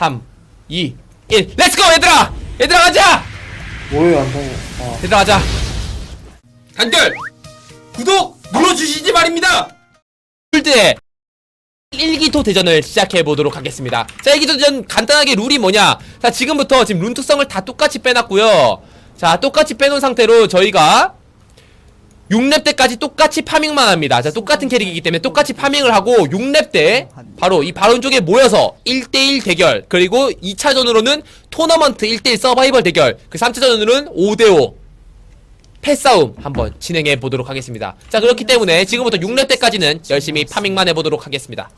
3, 2, 1. 렛츠고 얘들아! 얘들아 가자! 뭐예요 안 통해 아 얘들아 가자. 한결 구독 눌러주시지 말입니다. 꿀대 1기토 대전을 시작해 보도록 하겠습니다. 자, 1기토 대전 간단하게 룰이 뭐냐? 자, 지금부터 지금 룬 특성을 다 똑같이 빼놨고요. 자, 똑같이 빼놓은 상태로 저희가 6렙 때까지 똑같이 파밍만 합니다. 자, 똑같은 캐릭이기 때문에 똑같이 파밍을 하고 6렙 때 바로 이 바론 쪽에 모여서 1대1 대결 그리고 2차전으로는 토너먼트 1대1 서바이벌 대결 그 3차전으로는 5대5 패싸움 한번 진행해 보도록 하겠습니다. 자, 그렇기 때문에 지금부터 6렙 때까지는 열심히 파밍만 해 보도록 하겠습니다.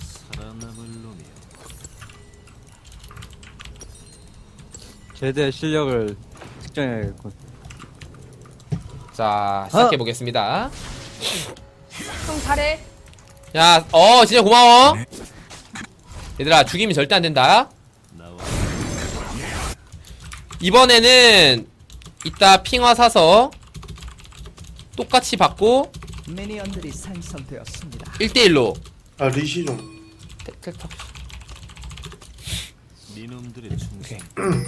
제대의 실력을 측정해야겠군. 자, 시작해 보겠습니다. 형 잘해. 야, 어, 진짜 고마워. 얘들아, 죽이면 절대 안 된다. 이번에는 이따 핑화 사서 똑같이 받고 미니언들이 생성되었습니다. 1대1로 아, 리시 좀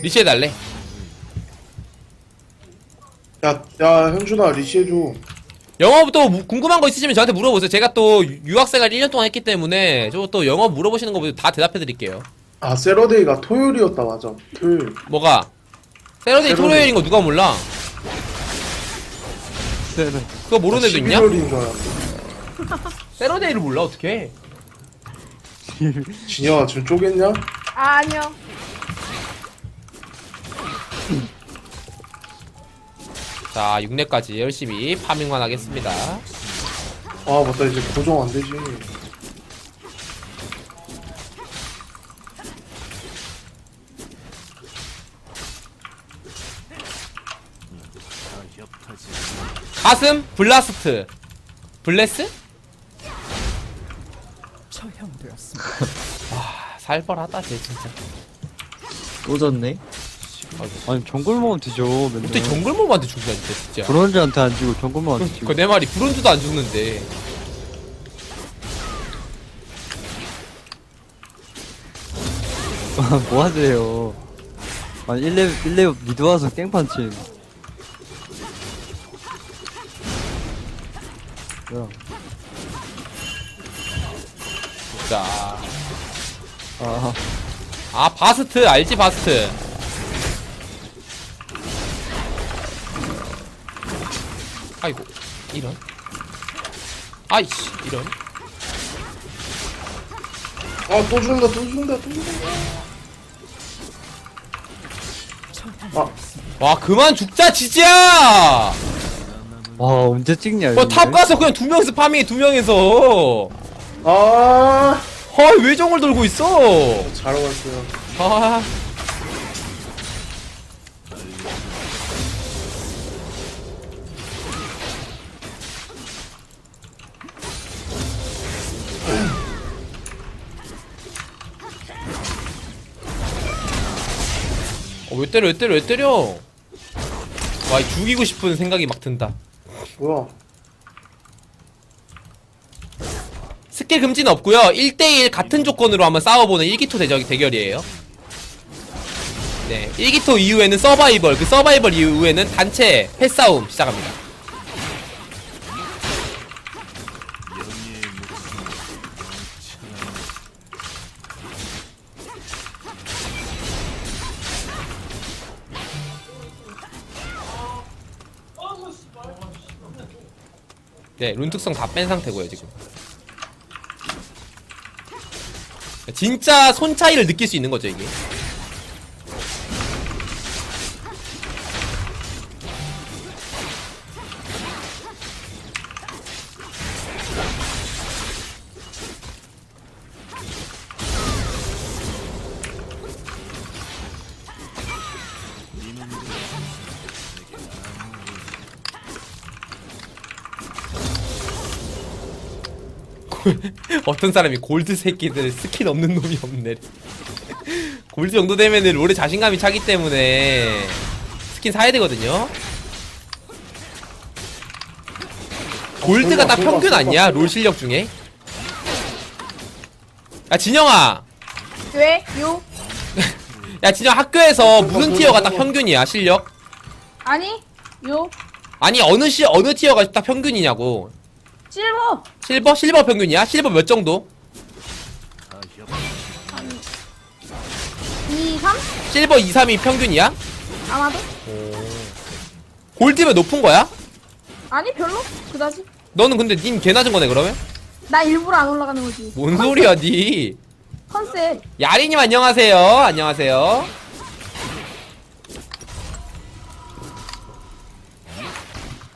리시해달래. 야, 야, 현준아, 리시 해줘. 영어부터 무- 궁금한 거 있으시면 저한테 물어보세요. 제가 또 유- 유학생활 1년 동안 했기 때문에 저 또 영어 물어보시는 거 보고 다 대답해 드릴게요. 아, 세러데이가 토요일이었다, 맞아. 토요일. 뭐가? 세러데이 세러데이. 토요일인 거 누가 몰라? 네, 그거 모르는 애도 있냐? 11월인 줄 알았네. 세러데이를 몰라 어떻게? 진영아, 지금 쪼겠냐? 아, 아니요. 자, 6렙까지 열심히 파밍만 하겠습니다. 아, 맞다, 이제 고정 안 되지. 가슴 블라스트. 블레스? 처형되었습니다. 아, 살벌하다 쟤 진짜. 또 졌네? 아니 정글 먹으면 되죠. 맨날. 어떻게 정글몹한테 죽냐 진짜 진짜. 브론즈한테 안 정글만 지고. 그내 말이 브론즈도 안 죽는데. 뭐 하세요? 아니 1레 1레 미드 와서 깽판치. 뭐야? 자, 아, 아 바스트 알지 바스트. 아이고 이런. 아이씨 이런. 아, 또 죽는다, 또 죽는다, 또 죽는다. 아, 와 그만 죽자 지지야. 와 언제 찍냐? 뭐 이거. 탑 가서 그냥 두 명이서 파밍해 두 명이서. 아, 아 외정을 돌고 있어. 잘 왔어요. 아. 때려, 왜 때려, 왜 때려? 와, 이 죽이고 싶은 생각이 막 든다. 뭐야? 스킬 금지는 없고요 1대1 같은 조건으로 한번 싸워보는 1기토 대적 대결이에요 네 1기토 이후에는 서바이벌 그 서바이벌 이후에는 단체 패싸움 시작합니다 네, 룬 특성 다 뺀 상태고요, 지금. 진짜 손 차이를 느낄 수 있는 거죠, 이게. 어떤 사람이 골드 새끼들 스킨 없는 놈이 없네. 골드 정도 되면은 롤에 자신감이 차기 때문에 스킨 사야 되거든요. 골드가 딱 설마, 평균 아니야? 롤 실력 중에? 야 진영아 왜? 요? 야 진짜 학교에서 무슨 티어가 딱 평균이야 실력? 아니 요 아니 어느 시 어느 티어가 딱 평균이냐고 실버! 실버? 실버 평균이야? 실버 몇 정도? 2 3 실버 2, 3이 평균이야? 아마도. 골드면 높은 거야? 아니 별로? 그다지? 너는 근데 닌 개 낮은 거네 그러면? 나 일부러 안 올라가는 거지. 뭔 소리야 니? 컨셉. 야리님 안녕하세요. 안녕하세요.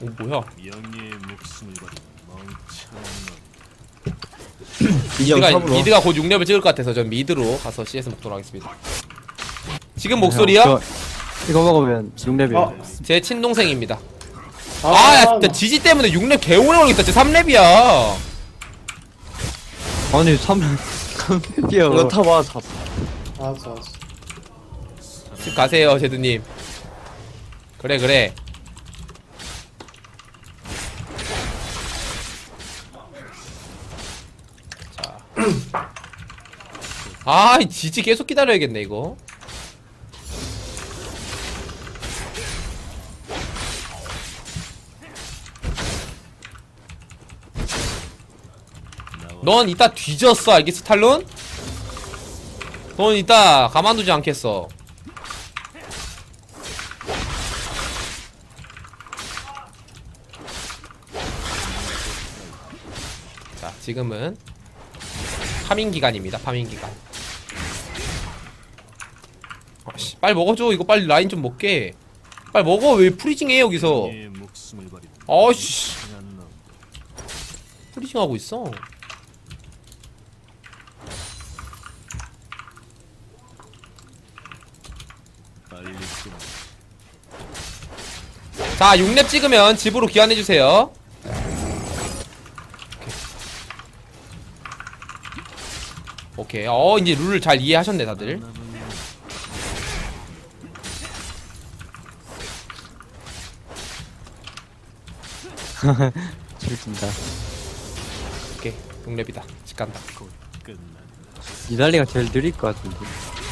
오 뭐야? 영예의 목숨을 버린 멍청한 이형 미드가. 미드가 곧 6렙을 찍을 것 같아서 전 미드로 가서 CS 먹도록 하겠습니다 지금 목소리요? 저 이거 먹으면 6렙이에요. 아, 제 친동생입니다 아, 아야 진짜 지지 때문에 6렙 개오래 걸리겠다 진짜 3렙이야 아니 3렙 이거 3렙이요. 타봐 탑. 알았어, 알았어. 집 가세요 제드님 그래 그래 아, 이 지지 계속 기다려야겠네, 이거. 넌 이따 뒤졌어, 알겠어, 탈론? 넌 이따 가만두지 않겠어. 자, 지금은 파밍 기간입니다. 파밍 기간. 아씨, 빨리 먹어줘. 이거 빨리 라인 좀 먹게. 빨리 먹어. 왜 프리징해 여기서? 버린 아씨, 멍청한 놈 프리징 하고 있어. 자, 6렙 찍으면 집으로 귀환해 주세요. 오케이. 어, 이제 룰을 잘 이해하셨네, 다들. 즐긴다. 오케이. 6렙이다. 집 간다. 끝난 이달리가 제일 느릴 것 같은데.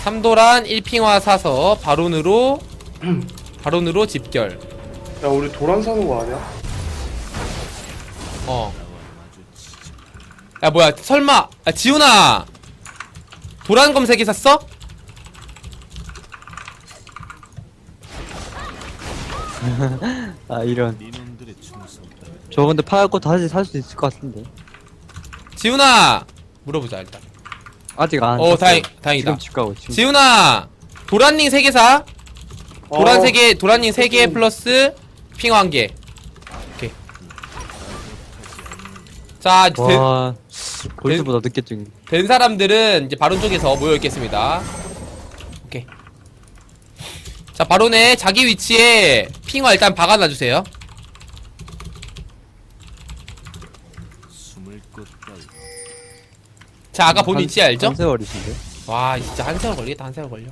삼도란 1핑화 사서 바론으로 바론으로 집결. 야, 우리 도란 사는 거 아니야? 어. 야 뭐야 설마 야, 지훈아 도란 검색기 샀어? 아 이런. 저 근데 팔고 다시 살 수 있을 것 같은데. 지훈아 물어보자 일단. 아직 안. 어 샀어요. 다행 다행이다. 지금 집 가고 지금. 지훈아 도란링 3개 사. 도란 어, 3개 도란링 3개 플러스 핑화 1개. 오케이. 자 된, 와 골드보다 늦게 찍. 된 사람들은 이제 바론 쪽에서 모여 있겠습니다. 오케이. 자 바론의 자기 위치에 핑화 일단 박아놔 주세요. 숨을 곳 따위 자 아까 본 위치 알죠? 한 세월이신데. 와 진짜 한 세월 걸리겠다 한 세월 걸려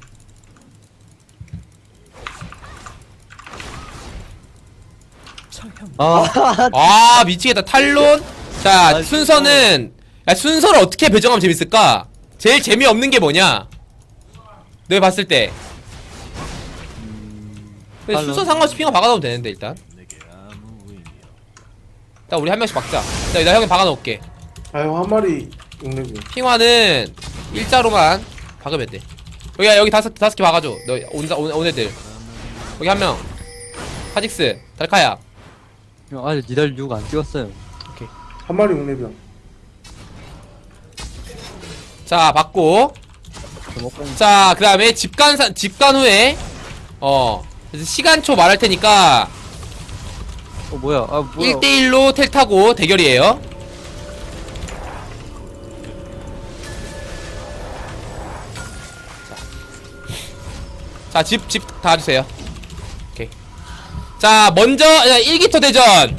아 아 미치겠다 탈론 자 순서는 야, 순서를 어떻게 배정하면 재밌을까? 제일 재미없는 게 뭐냐? 너 봤을 때. 근데. 순서 상관없이 핑화 박아놓으면 되는데 일단. 일단 우리 한 명씩 박자. 자, 나 형이 박아놓을게. 아, 형 한 마리 6렙이야. 핑화는 일자로만 박으면 돼. 여기야 여기 다섯 다섯 개 박아줘. 너 온, 온, 온 애들. 여기 한명. 카직스 달카야. 형, 아직 니달 6안 찍었어요. 한 마리 6렙이야. 자 받고 자, 그 다음에 집간, 사, 집간 후에, 어, 그래서 시간초 말할 테니까, 어 뭐야? 아 뭐야? 1대1로 텔 타고 대결이에요. 자, 집, 집 다 주세요. 오케이. 자, 먼저, 1기토 대전.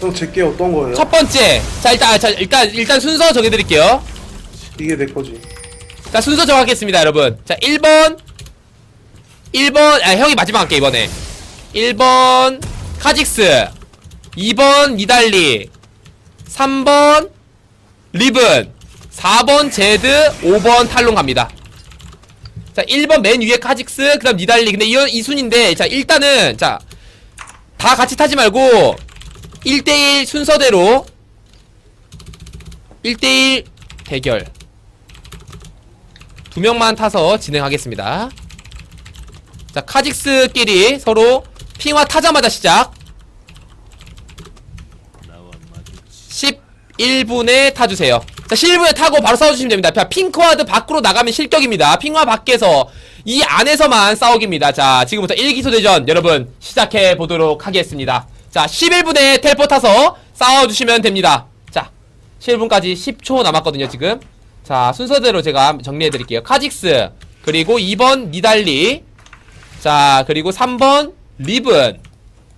형, 제게 어떤 거예요? 첫 번째. 자, 일단, 자, 일단, 일단 순서 정해드릴게요. 이게 내 거지. 자 순서 정하겠습니다 여러분. 자 1번 1번 아 형이 마지막 할게 이번에. 1번 카직스. 2번 니달리. 3번 리븐. 4번 제드. 5번 탈론 갑니다. 자 1번 맨 위에 카직스 그 다음 니달리. 근데 이, 이 순인데 자 일단은 자 다 같이 타지 말고 1대1 순서대로 1대1 대결 두 명만 타서 진행하겠습니다 자 카직스끼리 서로 핑화 타자마자 시작 나와 마주치 11분에 타주세요. 자, 11분에 타고 바로 싸워주시면 됩니다. 자, 핑크와드 밖으로 나가면 실격입니다. 핑화 밖에서, 이 안에서만 싸우기입니다. 자, 지금부터 1기소 대전 여러분 시작해 보도록 하겠습니다. 자, 11분에 텔포 타서 싸워주시면 됩니다. 자, 11분까지 10초 남았거든요, 지금. 자, 순서대로 제가 정리해 드릴게요. 카직스, 그리고 2번 니달리, 자, 그리고 3번 리븐,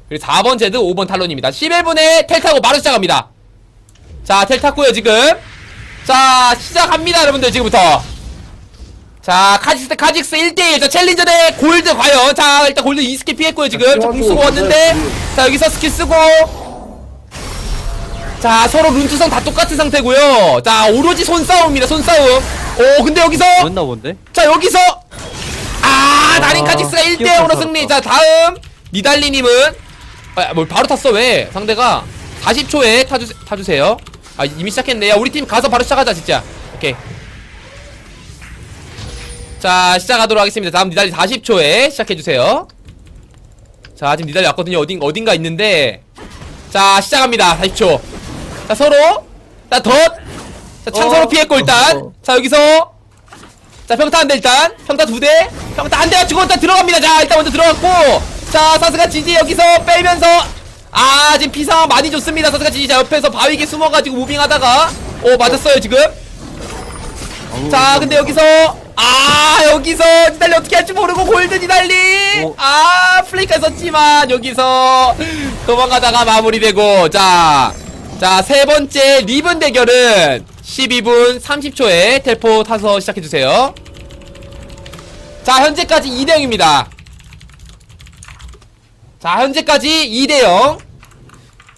그리고 4번 제드, 5번 탈론입니다. 11분에 텔 타고 바로 시작합니다. 자, 텔 탔고요, 지금. 자, 시작합니다, 여러분들, 지금부터. 자, 카직스, 카직스 1대1. 자, 챌린저 대 골드, 과연. 자, 일단 골드 2스킬 피했고요, 지금. 자, 공 쓰고 왔는데. 자, 여기서 스킬 쓰고. 자, 서로 룬투성 다 똑같은 상태고요 자, 오로지 손싸움입니다, 손싸움. 오, 근데 여기서. 뭐였나 본데? 자, 여기서. 아, 나린 아, 카직스가 1대0으로 키워서 승리. 자, 다음. 니달리님은. 아, 뭘 바로 탔어, 왜? 상대가. 40초에 타주, 타주세요. 아, 이미 시작했네. 야, 우리 팀 가서 바로 시작하자, 진짜. 오케이. 자, 시작하도록 하겠습니다. 다음 니달리 40초에 시작해주세요. 자, 지금 니달리 왔거든요. 어딘, 어딘가 있는데. 자, 시작합니다. 40초. 자, 서로. 자, 덧. 자, 창 서로 피했고, 일단. 자, 여기서. 자, 평타 한 대, 일단. 평타 두 대. 평타 한 대가 죽고 일단 들어갑니다. 자, 일단 먼저 들어갔고. 자, 사스가 지지 여기서 빼면서. 아, 지금 피 상황 많이 좋습니다. 사스가 지지. 자, 옆에서 바위게 숨어가지고 무빙하다가. 오, 맞았어요, 지금. 자, 근데 여기서 아 여기서 니달리 어떻게 할지 모르고 골드 니달리 어. 아 플레이카 썼지만 여기서 도망가다가 마무리되고 자 자 세 번째 리븐 대결은 12분 30초에 텔포 타서 시작해주세요. 자 현재까지 2대0입니다. 자 현재까지 2대0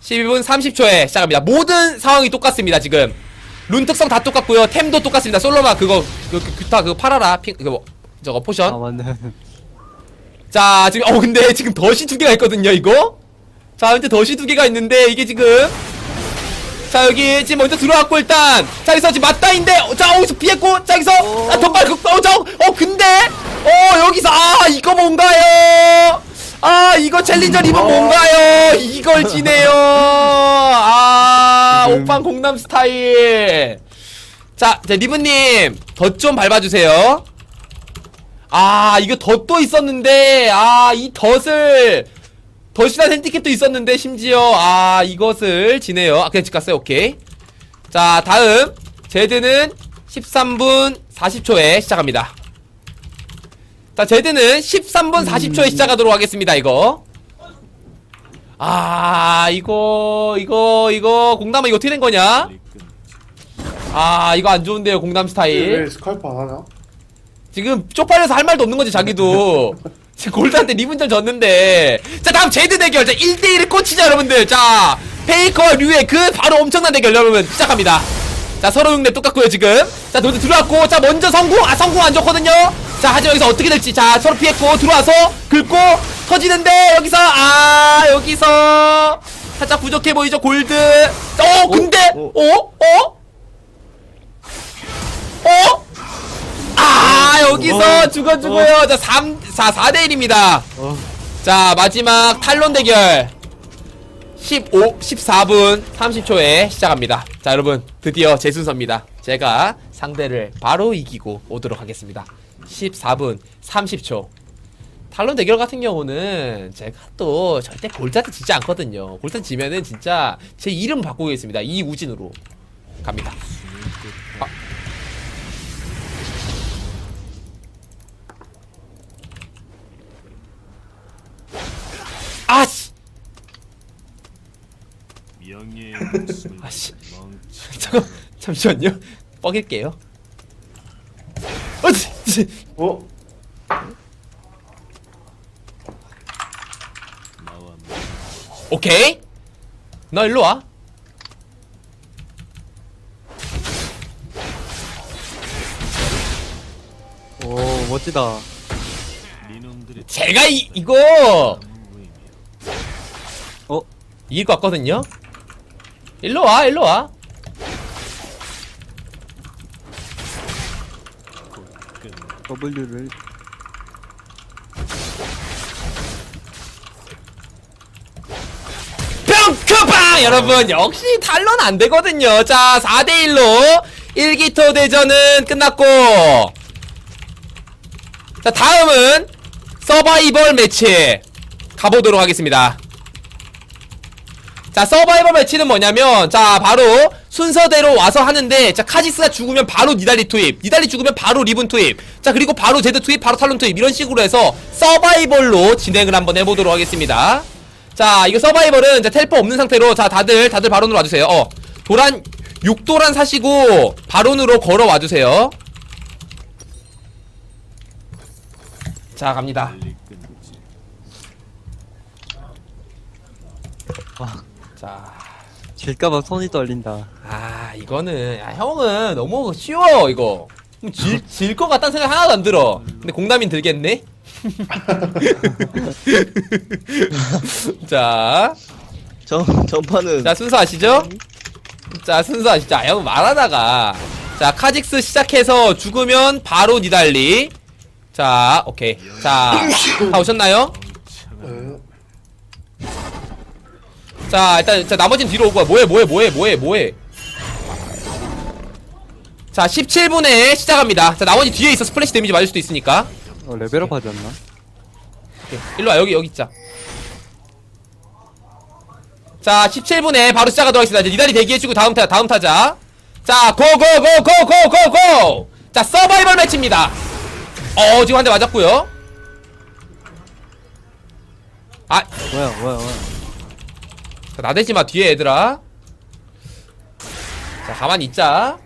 12분 30초에 시작합니다. 모든 상황이 똑같습니다 지금. 룬 특성 다 똑같고요. 템도 똑같습니다. 솔로마 그거 그, 그, 규타 그거 팔아라. 핑 그거 뭐, 저거 포션. 아 맞네. 자 지금 어 근데 지금 덫이 두 개가 있거든요 이거? 자 현재 덫이 두 개가 있는데 이게 지금 자 여기 지금 먼저 들어왔고 일단 자 여기서 지금 맞다인데 어, 자 어디서 피했고 자 여기서 아 덧발 어저어 근데 어 여기서 아 이거 뭔가요? 아 이거 챌린저 리본 뭔가요? 이걸 지네요. 아 오빤 공남 스타일. 자, 자 리브님 덧 좀 밟아주세요. 아 이거 덧도 있었는데 아 이 덧을 덧이란 핸디캡도 있었는데 심지어 아 이것을 지네요. 아 그냥 집 갔어요. 오케이. 자 다음. 제드는 13분 40초에 시작합니다. 자 제드는 13분 40초에 시작하도록 하겠습니다 이거. 아 이거 이거 이거 공담아 이거 어떻게 된 거냐? 아 이거 안 좋은데요 공담 스타일. 왜 스카이프 안 하냐? 지금 쪽팔려서 할 말도 없는 거지 자기도 지금 골드한테 리븐전 졌는데. 자 다음 제드 대결. 자 1대1을 꽂히자 여러분들. 자 페이커와 류의 그 바로 엄청난 대결 여러분. 시작합니다. 자 서로 육렙 똑같고요 지금. 자 먼저 들어왔고. 자 먼저 성공. 아 성공 안 좋거든요. 자 하지만 여기서 어떻게 될지. 자 서로 피했고 들어와서 긁고 터지는데 여기서 아 여기서 살짝 부족해 보이죠 골드. 어 근데 어? 어? 어? 어? 아 여기서 어. 죽어주고요. 자 3, 4, 4대 1입니다. 어. 자 마지막 탈론 대결. 15, 14분 30초에 시작합니다. 자 여러분 드디어 제 순서입니다. 제가 상대를 바로 이기고 오도록 하겠습니다. 14분 30초. 탈론 대결 같은 경우는 제가 또 절대 골드한테 지지 않거든요. 골드 지면은 진짜 제 이름 바꾸겠습니다. 이우진으로 갑니다 아. 아씨 명예의 목숨을 아씨. 잠깐 잠시만요 뻐길게요 어찌 찌. 어? 나와 오케이 너 일로 와 오 멋지다. 니놈들의 제가 이, 이거. 어? 이길 것 같거든요? 일로 와, 일로 와. 끝. W를 평크방! 여러분, 역시 탈론 안 되거든요. 자, 4대1로 1기토 대전은 끝났고. 자, 다음은 서바이벌 매치 가보도록 하겠습니다. 자, 서바이벌 매치는 뭐냐면, 자, 바로 순서대로 와서 하는데, 자, 카지스가 죽으면 바로 니달리 투입, 니달리 죽으면 바로 리븐 투입, 자, 그리고 바로 제드 투입, 바로 탈론 투입, 이런 식으로 해서 서바이벌로 진행을 한번 해보도록 하겠습니다. 자, 이거 서바이벌은 자, 텔포 없는 상태로, 자, 다들, 다들 바론으로 와주세요. 어, 도란, 6도란 사시고, 바론으로 걸어 와주세요. 자, 갑니다. 아 자. 질까봐 손이 떨린다. 아 이거는 야, 형은 너무 쉬워 이거 질것 같다는 생각 하나도 안 들어 근데 공담인 들겠네 자, 전 전파는 자 순서 아시죠? 자 순서 아시죠? 아, 형 말하다가 자 카직스 시작해서 죽으면 바로 니달리 자 오케이 자 다 오셨나요? 자 일단 자 나머지는 뒤로 오고 뭐해 뭐해 뭐해 뭐해 뭐해. 자 17분에 시작합니다. 자 나머지 뒤에 있어. 스플래시 데미지 맞을 수도 있으니까. 어, 레벨업 하지 않나? 오케이. 일로와. 여기 여기 있자. 자 17분에 바로 시작하도록 하겠습니다. 이제 니달리 대기해주고 다음 타 다음 타자. 자 고고고고고고고! 자 서바이벌 매치입니다. 어 지금 한 대 맞았고요. 아 뭐야 뭐야 뭐야. 자, 나대지마 뒤에 얘들아. 자 가만히 있자.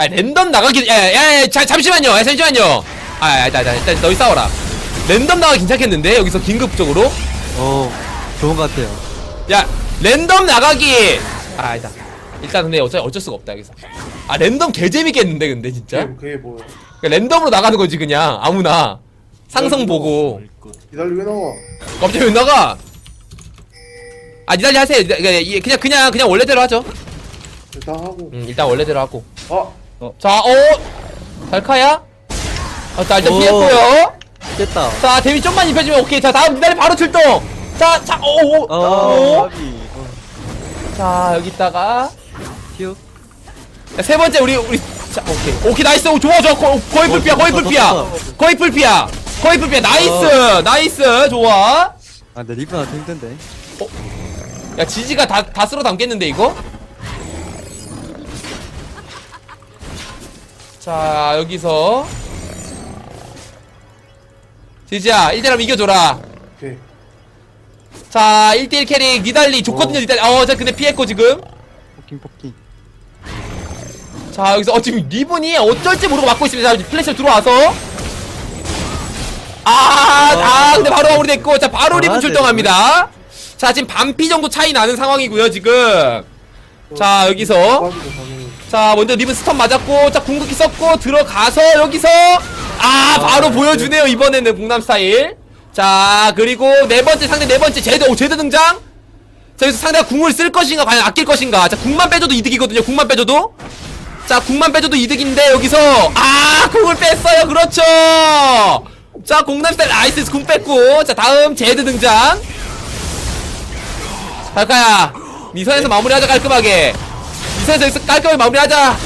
야 랜덤 나가기 야야야 잠시만요. 야, 잠시만요. 아 일단 일단 일단 너희 싸워라. 랜덤 나가기 괜찮겠는데? 여기서 긴급적으로? 어 좋은 것 같아요. 야 랜덤 나가기! 아 일단 일단 근데 어쩔 어쩔 수가 없다 여기서. 아 랜덤 개 재밌겠는데 근데 진짜? 그게, 그게 뭐야? 그러니까 랜덤으로 나가는 거지 그냥. 아무나 상성 보고 걸 것. 이달리 왜 나와? 갑자기 왜 나가? 아 니달리 하세요. 니- 그냥 그냥 그냥, 그냥 원래대로 하죠. 일단 하고. 음, 일단 원래대로 하고. 아 자, 어, 달카야? 어, 자 일단 오. 피했고요. 깼다. 자 데미 좀만 입혀주면 오케이. 자 다음 니달리 바로 출동. 자, 자, 오, 오, 어. 오. 자 여기다가 휴. 자, 세 번째 우리 우리 자 오케이 오케이 나이스 오, 좋아 좋아 거, 거의 불피야 거의 불피야 거의 불피야 거의 불피야 나이스 나이스 좋아. 아 근데 리브한테 힘든데. 야 지지가 다, 다 쓸어 담겠는데 이거? 자 여기서 지지야 1대1 이겨줘라 오케이. 자 1대1 캐릭 니달리 좋거든요 어. 니달리 어자 근데 피했고 지금 포킹 포킹. 자 여기서 어 지금 리븐이 어쩔지 모르고 막고 있습니다 자 플래시 들어와서 아, 아 근데 바로 마무리됐고 자 바로 리븐 아, 출동합니다. 자 지금 반피 정도 차이 나는 상황이고요 지금. 자 여기서. 자 먼저 리븐 스턴 맞았고 자 궁극기 썼고 들어가서 여기서. 아 바로 보여주네요 이번에는 공남 스타일. 자 그리고 네 번째 상대 네 번째 제드 오 제드 등장? 자 여기서 상대가 궁을 쓸 것인가 과연 아낄 것인가? 자 궁만 빼줘도 이득이거든요 궁만 빼줘도. 자 궁만 빼줘도 이득인데 여기서. 아 궁을 뺐어요 그렇죠 자 공남 스타일 나이스 궁 뺐고. 자 다음 제드 등장. 갈까야? 미선에서 마무리하자 깔끔하게. 미선에서 여기서 깔끔하게 마무리하자?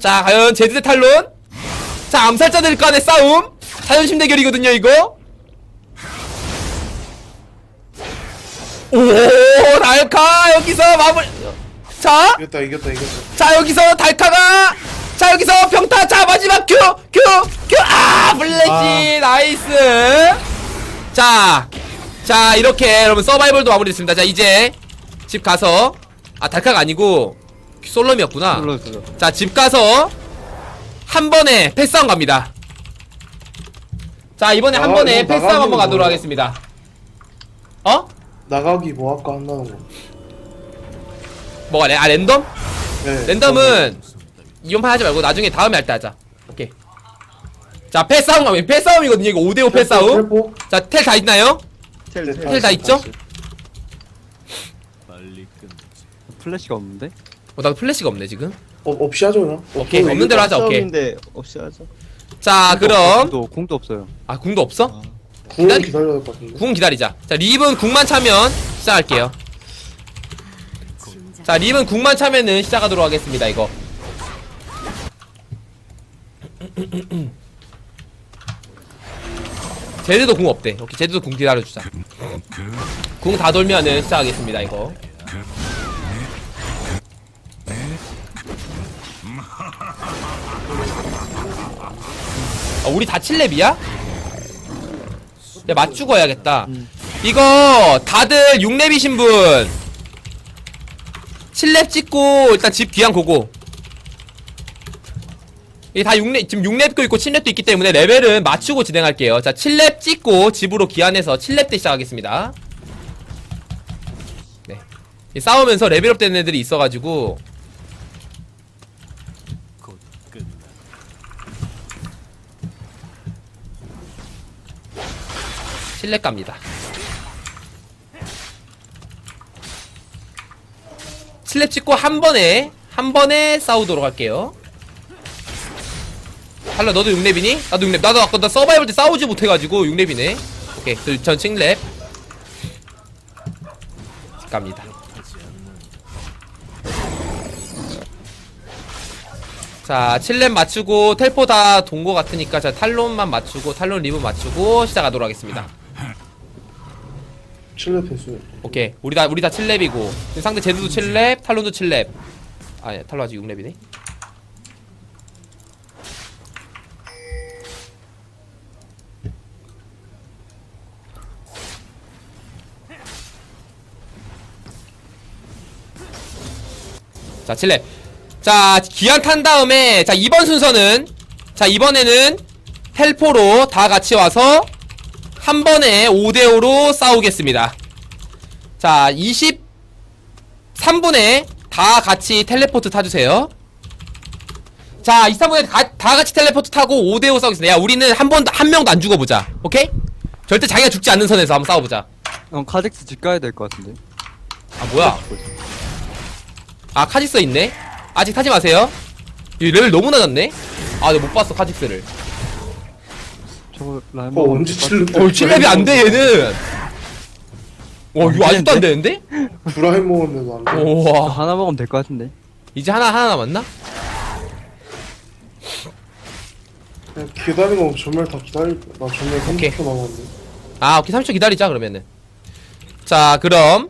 자 과연 제드 대 탈론? 자 암살자들 간의 싸움? 자존심 대결이거든요 이거. 오 달카 여기서 마무리. 자? 이겼다 이겼다 이겼다. 자 여기서 달카가 자 여기서 평타 자 마지막 큐큐큐아 블랙지 나이스 자 자 이렇게 여러분 서바이벌도 마무리됐습니다 자 이제 집 가서 아 달카가 아니고 솔럼이었구나 눌러 눌러. 자집 가서 한 번에 패싸움 갑니다 자 이번에 한 아, 번에 이거 패싸움 한번 가도록 뭐야? 하겠습니다 어? 나가기 뭐 할까 한다는 거. 뭐가 래? 아 랜덤? 네. 랜덤은 이번 판 하지 말고 나중에 다음에 할 때 하자 오케이 자 패싸움 가면 패싸움이거든요 이거 5대5 패싸움 텔포. 자 텔 다 있나요? 텔, 네, 텔다 있죠? 플래시가 없는데? 어 나도 플래시가 없네 지금 어, 없이 하죠 그냥. 오케이 없는 대로 하자 오케이 싸움인데 없이 하자. 자 그럼 공도, 공도 없어요. 아 궁도 없어? 궁은 기다리- 기다려야 될 것 같은데. 궁 기다리자 자 립은 궁만 차면 시작할게요 자 립은 궁만 차면은 시작하도록 하겠습니다 이거 제드도 궁 없대. 오케이 제드도 궁 기다려주자. 궁 다 돌면은 시작하겠습니다 이거. 아, 우리 다 7렙이야? 야 맞추고 해야겠다. 이거 다들 6렙이신 분. 7렙 찍고 일단 집 귀한 고고 이게 다 6렙 지금 6렙도 있고 7렙도 있기 때문에 레벨은 맞추고 진행할게요 자 7렙 찍고 집으로 귀환해서 7렙 때 시작하겠습니다 네이 싸우면서 레벨업 되는 애들이 있어가지고 곧 끝나. 실내 갑니다. 슬랩 찍고 한 번에 한 번에 싸우도록 할게요. 할라 너도 6렙이니? 나도 6렙. 나도 아까 나 서바이벌 때 싸우지 못해가지고 6렙이네. 오케이 저- 전 7렙. 갑니다. 자 7렙 맞추고 텔포 다 돈 거 같으니까 자 탈론만 맞추고 탈론 리브 맞추고 시작하도록 하겠습니다. 칠레 패스. 오케이 우리 다 우리 다 7렙이고 지금 상대 제드도 7렙 탈론도 7렙 아니 탈론 아직 6렙이네 자 7렙 자 기한 탄 다음에 자 이번 순서는 자 이번에는 텔포로 다 같이 와서 한 번에 5대5로 싸우겠습니다 자, 23분에 다 같이 텔레포트 타주세요. 자, 23분에 다, 다 같이 텔레포트 타고 5대5 싸우겠습니다. 야, 우리는 한 번, 한 명도 안 죽어보자. 오케이? 절대 자기가 죽지 않는 선에서 한번 싸워보자. 형 카직스 집 가야 될 것 같은데. 아, 뭐야? 아, 카직스 있네? 아직 타지 마세요. 이 레벨 너무 낮았네? 아, 내가 못 봤어, 카직스를. 저거 라임 어 언제 칠레? 어, 7렙이 안 돼, 얘는. 와, 이거 아직도 안 되는데? 브라임 먹었는데도 안 돼. 우와. 하나 먹으면 될 것 같은데. 이제 하나, 하나 남았나? 그냥 기다리면 전멸 다 기다릴. 나 전멸 오케이. 30초 남았는데. 아 오케이 30초 기다리자 그러면은 자 그럼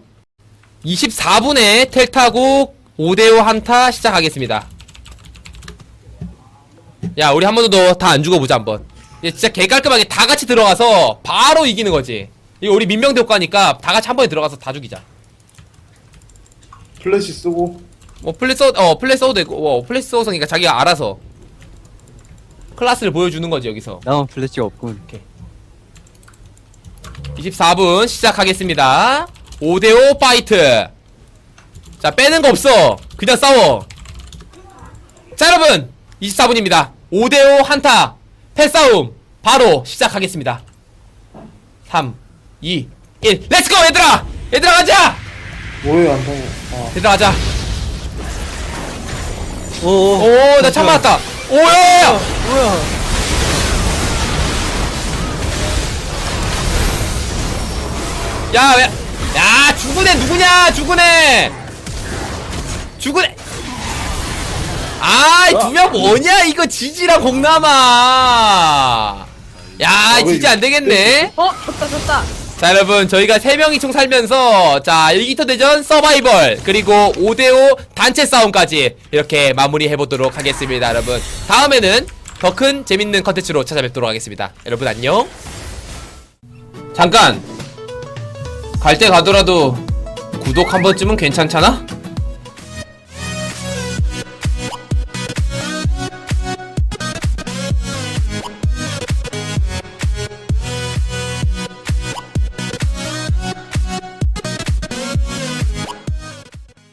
24분에 텔 타고 5대5 한타 시작하겠습니다. 야 우리 한 번도 다안 죽어보자 한번. 얘 진짜 개 깔끔하게 다 같이 들어가서 바로 이기는 거지. 이거 우리 민병대 효과니까 다 같이 한 번에 들어가서 다 죽이자. 플래시 쓰고. 뭐 플레 써, 어 플레 써도 되고 어 플레 써서 그러니까 자기가 알아서 클라스를 보여주는 거지 여기서. 나만 플래시가 없군. 24분 시작하겠습니다. 5대5 파이트. 자, 빼는 거 없어. 그냥 싸워. 자, 여러분. 24분입니다. 5대5 한타. 패싸움. 바로 시작하겠습니다. 3, 2, 1. 렛츠고, 얘들아! 얘들아, 가자! 뭐에 안 타고. 아 얘들아, 가자. 오오. 오, 나참 맞았다. 오, 야, 야, 야! 뭐야? 야, 왜? 야, 죽은 애 누구냐? 죽은 애! 애! 아이, 두 명 뭐냐? 이거 지지랑 공남아! 야, 왜 지지 안 되겠네? 어 졌다 졌다 자, 여러분, 저희가 세 명이 총 살면서, 자, 일기터 대전 서바이벌, 그리고 5대5 단체 싸움까지 이렇게 마무리해보도록 하겠습니다, 여러분. 다음에는 더 큰 재밌는 컨텐츠로 찾아뵙도록 하겠습니다. 여러분, 안녕. 잠깐! 갈 때 가더라도 구독 한 번쯤은 괜찮잖아?